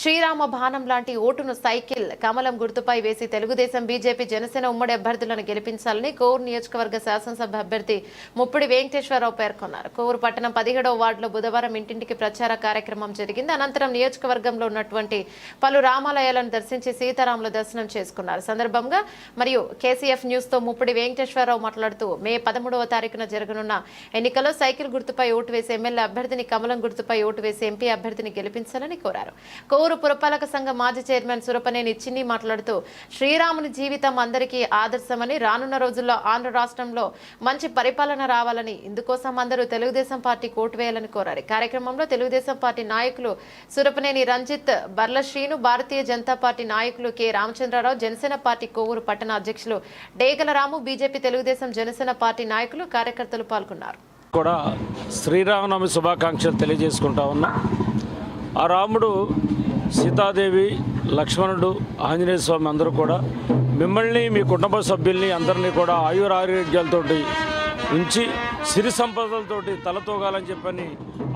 శ్రీరామ బాణం లాంటి ఓటును సైకిల్ కమలం గుర్తుపై వేసి తెలుగుదేశం బీజేపీ జనసేన ఉమ్మడి అభ్యర్థులను గెలిపించాలని కోవూరు నియోజకవర్గ శాసనసభ అభ్యర్థి ముప్పిడి వెంకటేశ్వరరావు పేర్కొన్నారు. కోవూరు పట్టణం పదిహేడవ వార్డులో బుధవారం ఇంటింటికి ప్రచార కార్యక్రమం జరిగింది. అనంతరం నియోజకవర్గంలో ఉన్నటువంటి పలు రామాలయాలను దర్శించి సీతారాముల దర్శనం చేసుకున్నారు. సందర్భంగా మరియు కేసీఎఫ్ న్యూస్తో ముప్పిడి వెంకటేశ్వరరావు మాట్లాడుతూ మే పదమూడవ తారీఖున జరగనున్న ఎన్నికల్లో సైకిల్ గుర్తుపై ఓటు వేసి ఎమ్మెల్యే అభ్యర్థిని కమలం గుర్తుపై ఓటు వేసి ఎంపీ అభ్యర్థిని గెలిపించాలని కోరారు. కొవ్వూరు పురపాలక సంఘ మాజీ చైర్మన్ సురపనేని చిన్ని మాట్లాడుతూ శ్రీరాముని జీవితం అందరికీ ఆదర్శమని రానున్న రోజుల్లో ఆంధ్ర రాష్ట్రంలో మంచి పరిపాలన రావాలని ఇందుకోసం అందరూ తెలుగుదేశం పార్టీ కోటు వేయాలని కోరారు. కార్యక్రమంలో తెలుగుదేశం పార్టీ నాయకులు సురపనేని రంజిత్ బర్ల శ్రీను భారతీయ జనతా పార్టీ నాయకులు కె. రామచంద్రరావు జనసేన పార్టీ కోవూరు పట్టణ అధ్యక్షులు డేగల రాము బీజేపీ తెలుగుదేశం జనసేన పార్టీ నాయకులు కార్యకర్తలు పాల్గొన్నారు. కూడా శ్రీరామనవమి శుభాకాంక్షలు తెలియజేసుకుంటా ఉన్నా ఆ రాముడు సీతాదేవి లక్ష్మణుడు ఆంజనేయ స్వామి అందరూ కూడా మిమ్మల్ని మీ కుటుంబ సభ్యుల్ని అందరినీ కూడా ఆయుర ఆరోగ్యాలతోటి ఉంచి సిరి సంపదలతోటి తలతూగాలని చెప్పని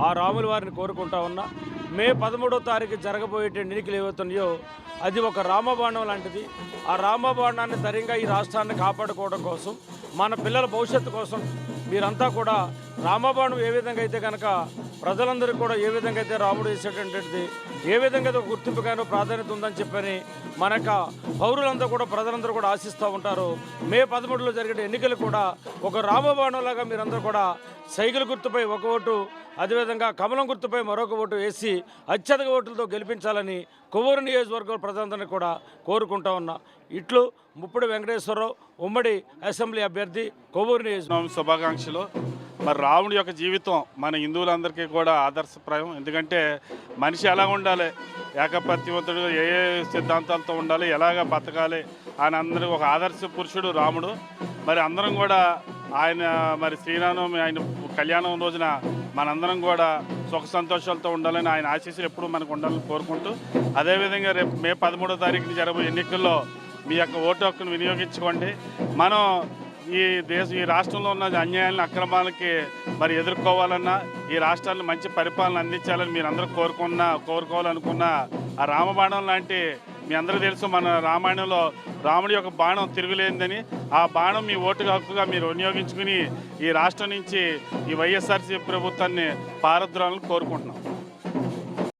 ఆ రాముల వారిని కోరుకుంటా ఉన్నా. మే పదమూడో తారీఖు జరగబోయే ఎన్నికలు ఏవవుతున్నాయో అది ఒక రామబాణం లాంటిది. ఆ రామబాణాన్ని ధైర్యంగా ఈ రాష్ట్రాన్ని కాపాడుకోవడం కోసం మన పిల్లల భవిష్యత్తు కోసం మీరంతా కూడా రామబాణం ఏ విధంగా అయితే కనుక ప్రజలందరికీ కూడా ఏ విధంగా అయితే రాముడు వేసేటటువంటిది ఏ విధంగా అయితే గుర్తింపుగానో ప్రాధాన్యత ఉందని చెప్పని మన యొక్క పౌరులంతా కూడా ప్రజలందరూ కూడా ఆశిస్తూ ఉంటారు. మే పదమూడులో జరిగే ఎన్నికలు కూడా ఒక రామబాణంలాగా మీరందరూ కూడా సైకిల్ గుర్తుపై ఒక ఓటు అదేవిధంగా కమలం గుర్తుపై మరొక ఓటు వేసి అత్యధిక ఓట్లతో గెలిపించాలని కొవ్వూరు నియోజకవర్గ ప్రజలందరినీ కూడా కోరుకుంటా ఉన్నా. ఇట్లు ముప్పుడు వెంకటేశ్వరరావు ఉమ్మడి అసెంబ్లీ అభ్యర్థి కొవ్వూరు నియోజకవర్గం శుభాకాంక్షలు. మరి రాముడి యొక్క జీవితం మన హిందువులందరికీ కూడా ఆదర్శప్రాయం. ఎందుకంటే మనిషి ఎలా ఉండాలి? ఏకపత్యవంతుడు ఏ ఏ సిద్ధాంతాలతో ఉండాలి? ఎలాగ బతకాలి? ఆయన అందరూ ఒక ఆదర్శ పురుషుడు రాముడు. మరి అందరం కూడా ఆయన మరి శ్రీరామనవమి ఆయన కళ్యాణం రోజున మనందరం కూడా సుఖ సంతోషాలతో ఉండాలని ఆయన ఆశీస్సులు ఎప్పుడూ మనకు ఉండాలని కోరుకుంటూ అదేవిధంగా రేపు మే పదమూడో తారీఖున జరగబోయే ఎన్నికల్లో మీ యొక్క ఓటు హక్కును వినియోగించుకోండి. మనం ఈ దేశ ఈ రాష్ట్రంలో ఉన్న అన్యాయాలను అక్రమాలకి మరి ఎదుర్కోవాలన్నా ఈ రాష్ట్రాన్ని మంచి పరిపాలన అందించాలని మీరు అందరూ కోరుకున్న కోరుకోవాలనుకున్న ఆ రామబాణం లాంటి మీ అందరూ తెలుసు మన రామాయణంలో రాముడి యొక్క బాణం తిరుగులేదని ఆ బాణం మీ ఓటు హక్కుగా మీరు వినియోగించుకుని ఈ రాష్ట్రం నుంచి ఈ వైఎస్ఆర్సీ ప్రభుత్వాన్ని పారద్రోలను కోరుకుంటున్నాం.